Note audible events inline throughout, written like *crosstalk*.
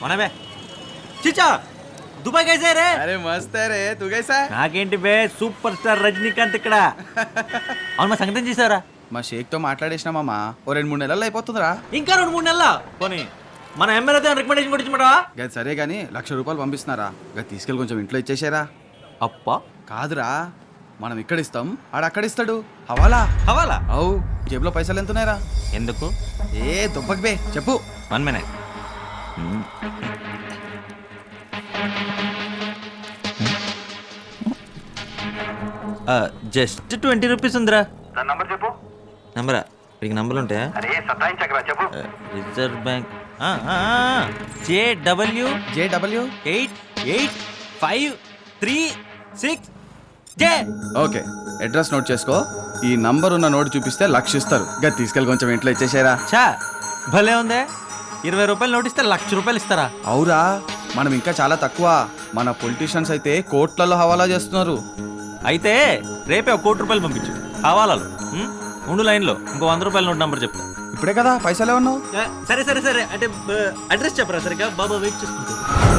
होना बे చిచ్చా దుబాయ్ కైసే రే అరే మస్త్ రే తు గైసా నాకేంటి బే సూపర్ స్టార్ రజనీకాంత్ ఇక్కడ *laughs* అవును మా సంగతం చేశారా మా షేక్ తో మాట్లాడేసినామమ్మా ఓ రెండు మూడు నెలలు అయిపోతుందిరా ఇంకా రెండు మూడు నెలల పోనీ మన ఎమ్మెల్యేతో రికమెండేషన్ కూడా ఇచ్చమంటావా గది సరే గానీ లక్ష రూపాయలు పంపిస్తున్నారా గది తీసుకెళ్ళి కొంచెం ఇంట్లో ఇచ్చేసారా అప్ప కాదురా మనం ఇక్కడ ఇస్తాం ఆడ అక్కడ ఇస్తాడు హవాలా హవాలా అవు జేబులో పైసలు ఎంత ఉన్నాయరా ఎందుకు ఏ దుబ్బక్ బే చెప్పు one minute just twenty rupees ఉందిరా. నంబర్ చెప్పు. నంబరా వీడికి నంబర్లు ఉంటాయా అరే సతాయించకరా చెప్పు. Reserve bank J W J W eight eight five three six J okay address note చేసుకో. ఈ నంబర్ ఉన్న నోట్ చూపిస్తే లక్ష ఇస్తారు గది తీసుకెళ్ళి కొంచెం ఇంట్లో ఇచ్చేసారా. చా భలే ఉందే. ఇరవై రూపాయలు నోటిస్తే లక్ష రూపాయలు ఇస్తారా? అవురా మనం ఇంకా చాలా తక్కువ. మన పొలిటీషియన్స్ అయితే కోట్లలో హవాలా చేస్తున్నారు. అయితే రేపే ఒక కోటి రూపాయలు పంపించు. హవాలాలు. ఉం? ఉండు లైన్లో. ఇంకో వంద రూపాయల నోట్ నంబర్ చెప్తా. ఇప్పుడే కదా పైసలు ఏమన్నావు? సరే సరే సరే. అంటే అడ్రస్ చెప్పరా సరిగా బాబా వెయిట్ చేసుకుంటా.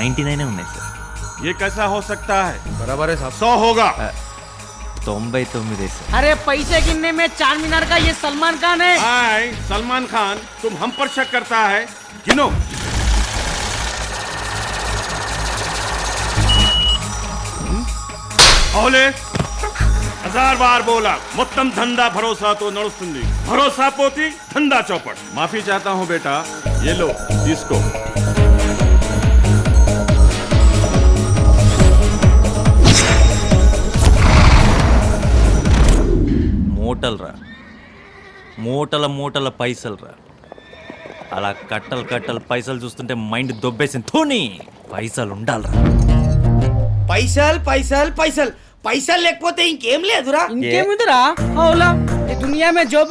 నైంటీ నైనే ఉన్నాయి సార్ ये कैसा हो सकता है बराबर है साहब सौ होगा తొంభై తొమ్మిది సార్ अरे पैसे गिनने में चार मीनार का ये सलमान खान है आए सलमान खान तुम हम पर शक करता है गिनो ఓలే హజార్ బార్ బోలా మొత్తం ధందా భరోసాతో నడుస్తుంది భరోసా పోతి ధందా చౌపట్ మాఫీ చాతా హూ బేటా ये लो తీసుకో మూటలరా. మూటల మూటల పైసలరా. అలా కట్టలు కట్టలు పైసలు చూస్తుంటే మైండ్ దొబ్బేసింది. తోని పైసలు ఉండాలరా పైసలు పైసలు పైసలు. పైసలు లేకపోతే ఇంకేం లేదురా. ఇంకేముందిరా? అవులా ఈ దునియా మే జో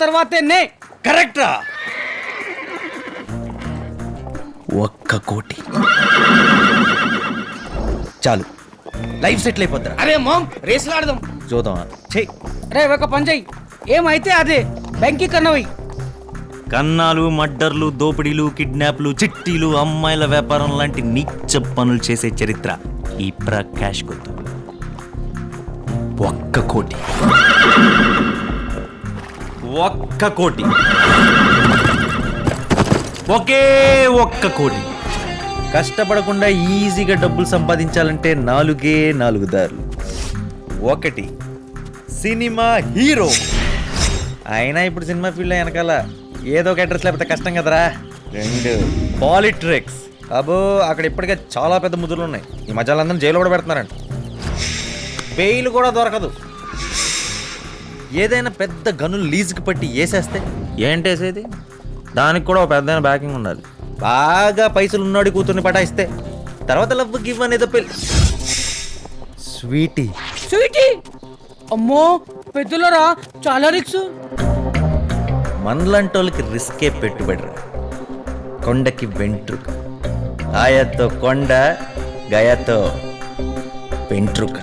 తర్వాతే నే. కరెక్ట్ రా ఒక్క కోటి. చాలు. లైఫ్ సెటిల్ అయిపోతారా అరే మామ్ రేసులు ఆడదాం. చూద్దాం. చెయ్యి రే ఒక పని చెయ్యి. ఏమైతే అదే బ్యాంక్ కన్నవి. కన్నాలు మడ్డర్లు దోపిడీలు కిడ్నాప్లు చిట్టీలు అమ్మాయిల వ్యాపారం లాంటి నీచ పనులు చేసే చరిత్ర ఈ ప్రకాష్ కొద్దు ఒక్క కోటి. ఒక్క కోటి. ఒకే ఒక్క కోటి. కష్టపడకుండా ఈజీగా డబ్బులు సంపాదించాలంటే నాలుగే నాలుగు దారులు. ఒకటి. Cinema hero. అయినా ఇప్పుడు సినిమా ఫీల్డ్ వెనకాల ఏదో ఒక అడ్రస్ లేకపోతే కష్టం కదరా? రెండు. పాలిట్రిక్స్. అబో అక్కడ ఇప్పటికే చాలా పెద్ద ముద్దులు ఉన్నాయి. ఈ మధ్య వాళ్ళందరూ జైలు కూడా పెడుతున్నారంట. బెయిల్ కూడా దొరకదు. ఏదైనా పెద్ద గనులు లీజుకి పట్టి వేసేస్తే? ఏంటేసేది దానికి కూడా ఒక పెద్ద బ్యాకింగ్ ఉండాలి. బాగా పైసలు ఉన్నాడు కూతుర్ని పటాయిస్తే. తర్వాత లవ్ గివ్ అనేదో పెళ్ళి. స్వీటీ. స్వీటీ? అమ్మో పెద్దలరా చాలా రిక్స్ మనలాంటి వాళ్ళకి రిస్కే పెట్టుబడిరా. కొండకి వెంట్రుక. ఆయతో కొండ గయతో వెంట్రుక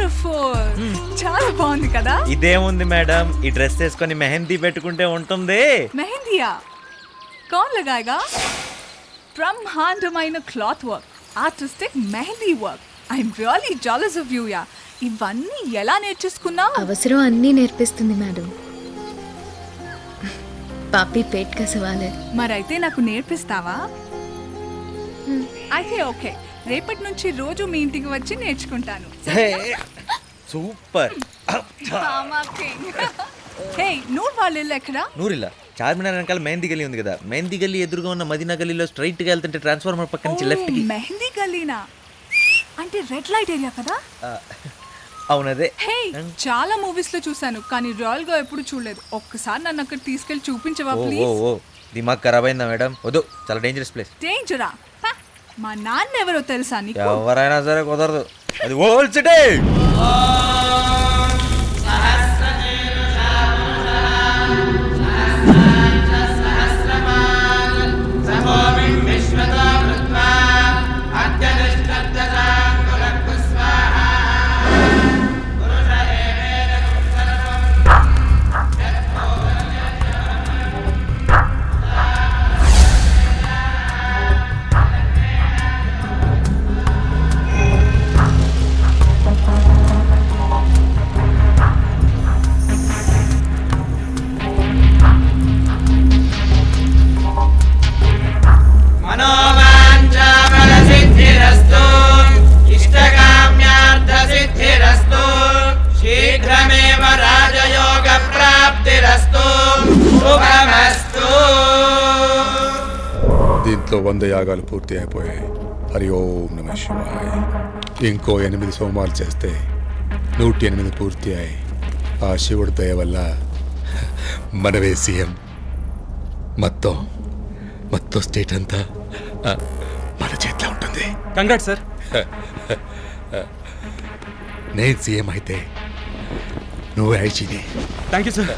బ్యూటిఫుల్ చాలా బాగుంది కదా? ఇదేముంది మేడం? ఈ డ్రెస్ వేసుకొని మెహందీ పెట్టుకుంటే ఉంటుంది. మెహందియా? కౌన్ లగాయగా బ్రహ్మాండమైన cloth work artistic mehndi work. I'm really jealous of you ya ఇవన్నీ ఎలా నేర్చేసుకున్నావు? అవసరం అన్నీ నేర్పిస్తుంది మేడం. పాపి పేట్ కా సవాల్. है మరైతే నాకు నేర్పిస్తావా? అయితే ఓకే. రేపటి నుంచి రోజు మీ ఇంటికి వచ్చి నేర్చుకుంటాను. సూపర్. హే నూర్ వాళ్ళ ఇల్లు ఎక్కడా? నూరిల్లా. చార్మినార్ వెనకాల మెహందీ గల్లీ ఉంది కదా. మెహందీ గల్లీ ఎదురుగా ఉన్న మదీనా గల్లీలో స్ట్రైట్గా వెళ్తుంటే ట్రాన్స్ఫార్మర్ పక్క నుంచి లెఫ్ట్కి. మెహందీ గల్లీనా? అంటే రెడ్ లైట్ ఏరియా కదా? అవునదే. హే చాలా మూవీస్లో చూసాను కానీ రాయల్గా ఎప్పుడు చూడలేదు. ఒక్కసారి నన్ను అక్కడ తీసుకెళ్ళి చూపించవా ప్లీజ్ ఓ దిమాగ్ ఖరాబ్ అయిందా మేడం? వద్దు చాలా డేంజరస్ ప్లేస్ డేంజరా మా నాన్న ఎవరో తెలుసా నీకు? ఎవరైనా సరే కుదరదు. అది ఓల్డ్ దీంతో వంద యాగాలు పూర్తి అయిపోయాయి. హరి ఓం నమ శివాయ. ఇంకో ఎనిమిది సోమాలు చేస్తే నూటి ఎనిమిది పూర్తి అయి ఆ శివుడి దయ వల్ల మనవే సీఎం. మొత్తం మొత్తం స్టేట్ అంతా మన చేతిలో ఉంటుంది. Congrat sir. నేను సీఎం అయితే నువ్వే ఐజీని థ్యాంక్ యూ సార్.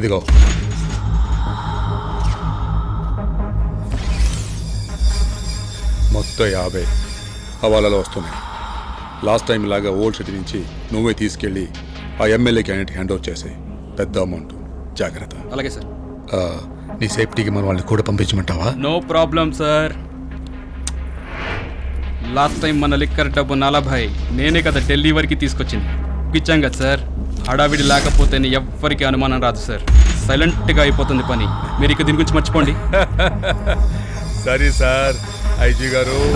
ఇదిగో. మొత్తం యాభై హవాలాలో వస్తున్నాయి. లాస్ట్ టైం లాగా ఓల్డ్ సిటీ నుంచి నువ్వే తీసుకెళ్ళి ఆ ఎమ్మెల్యే క్యాండిడేట్ హ్యాండ్ ఓవర్ చేసాయి. పెద్ద అమౌంట్. జాగ్రత్త. అలాగే సార్. నీ సేఫ్టీకి మన వాళ్ళని కూడా పంపించమంటావా? No problem sir. Last time మన లిక్కర్ డబ్బు నలభై. నేనే కదా ఢిల్లీ వరకు తీసుకొచ్చింది. ఇచ్చాం కదా సార్ హడావిడి లేకపోతే ఎవ్వరికి అనుమానం రాదు సార్. సైలెంట్గా అయిపోతుంది పని. మీరు ఇక దీని గురించి మర్చిపోండి. *laughs* సరే సార్. ఐజీ గారు.